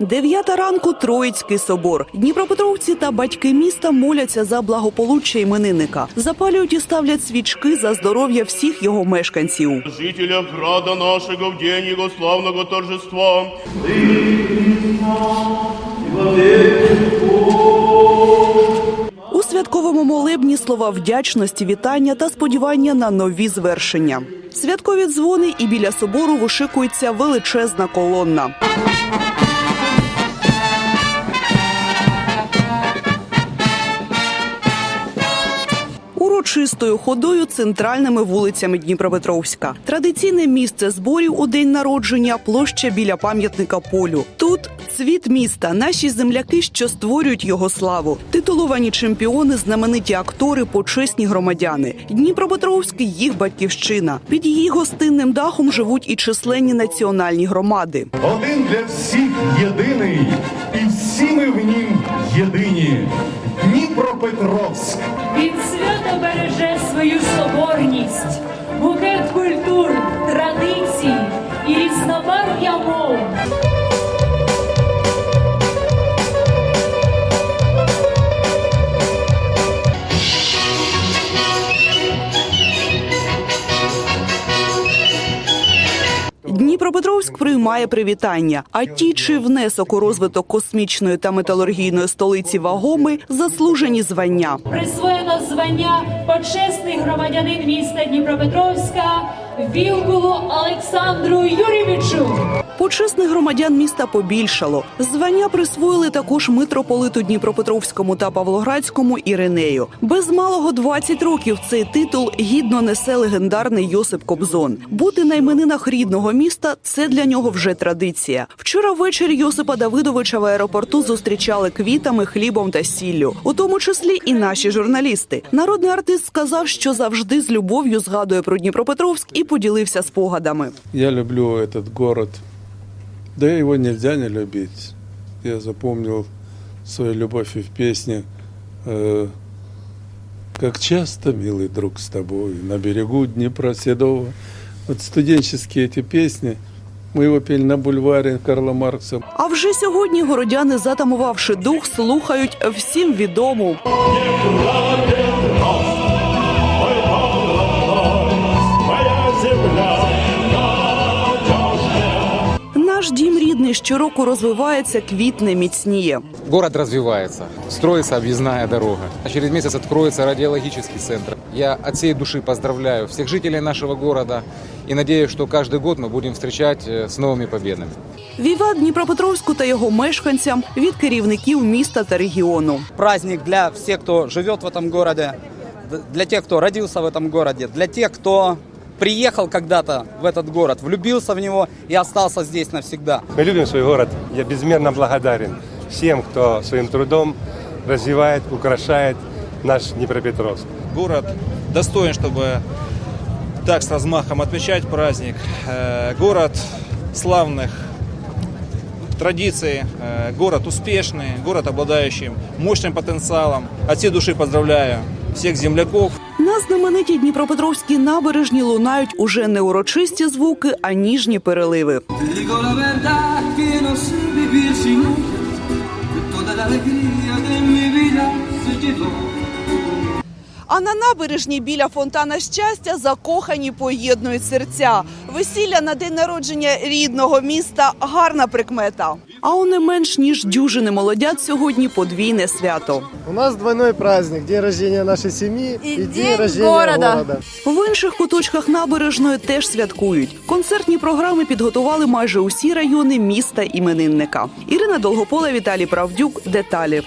Дев'ята ранку Троїцький собор. Дніпропетровці та батьки міста моляться за благополуччя іменинника, запалюють і ставлять свічки за здоров'я всіх його мешканців. Жителя града нашего в день его славного торжества. У святковому молебні слова вдячності, вітання та сподівання на нові звершення. Святкові дзвони і біля собору вишикується величезна колонна. Урочистою ходою центральними вулицями Дніпропетровська. Традиційне місце зборів у день народження площа біля пам'ятника полю. Тут цвіт міста, наші земляки, що створюють його славу, титуловані чемпіони, знамениті актори, почесні громадяни. Дніпропетровськ – їх батьківщина. Під її гостинним дахом живуть і численні національні громади. Один для всіх єдиний, і всі ми в нім єдині. Дніпропетровськ. Він свято береже свою соборність, букет культур, традицій і різнобарв'я мов. Дніпропетровськ приймає привітання. А ті, чи внесок у розвиток космічної та металургійної столиці вагоми, заслужені звання. Присвоєно звання почесний громадянин міста Дніпропетровська Вілкулу Олександру Юрійовичу. Почесних громадян міста побільшало. Звання присвоїли також митрополиту Дніпропетровському та Павлоградському Іринею. Без малого 20 років цей титул гідно несе легендарний Йосип Кобзон. Бути на іменинах рідного міста це для нього вже традиція. Вчора ввечері Йосипа Давидовича в аеропорту зустрічали квітами, хлібом та сіллю, у тому числі і наші журналісти. Народний артист сказав, що завжди з любов'ю згадує про Дніпропетровськ і поділився спогадами. Я люблю этот город. Да его нельзя не любить. Я запомнил свою любовь и в песне э, «Как часто, милый друг, с тобой на берегу Днепра Седого». Вот студенческие эти песни, мы его пели на бульваре Карла Маркса. А вже сьогодні городяни, затамувавши дух, слухають всім відому. Наш дім рідний щороку розвивається, квітне, міцніє. Город развивается, строится объездная дорога. А через месяц откроется радиологический центр. Я от всей души поздравляю всех жителей нашего города и надеюсь, что каждый год мы будем встречать э, с новыми победами. Віва Дніпропетровську та його мешканцям від керівників міста та регіону. праздник для всех, кто живет в этом городе, д- для тех, кто родился в этом городе, для тех, кто приехал когда-то в этот город, влюбился в него и остался здесь навсегда. Мы любим свой город. Я безмерно благодарен всем, кто своим трудом развивает, украшает наш Днепропетровск. город достоин, чтобы так с размахом отмечать праздник. Э, Город славных традиций, э, город успешный, город обладающий мощным потенциалом. От всей души поздравляю всех земляков, На знаменитій Дніпропетровській набережні лунають уже не урочисті звуки, а ніжні переливи. А на набережні біля фонтана щастя закохані поєднують серця. Весілля на день народження рідного міста гарна прикмета. А у не менш ніж дюжини молодят сьогодні подвійне свято. У нас двойной праздник, день рождения сім'ї і, і день, день рождения города. города. В інших куточках набережної теж святкують. Концертні програми підготували майже усі райони міста іменинника. Ірина Долгопола, Віталій Правдюк. Деталі.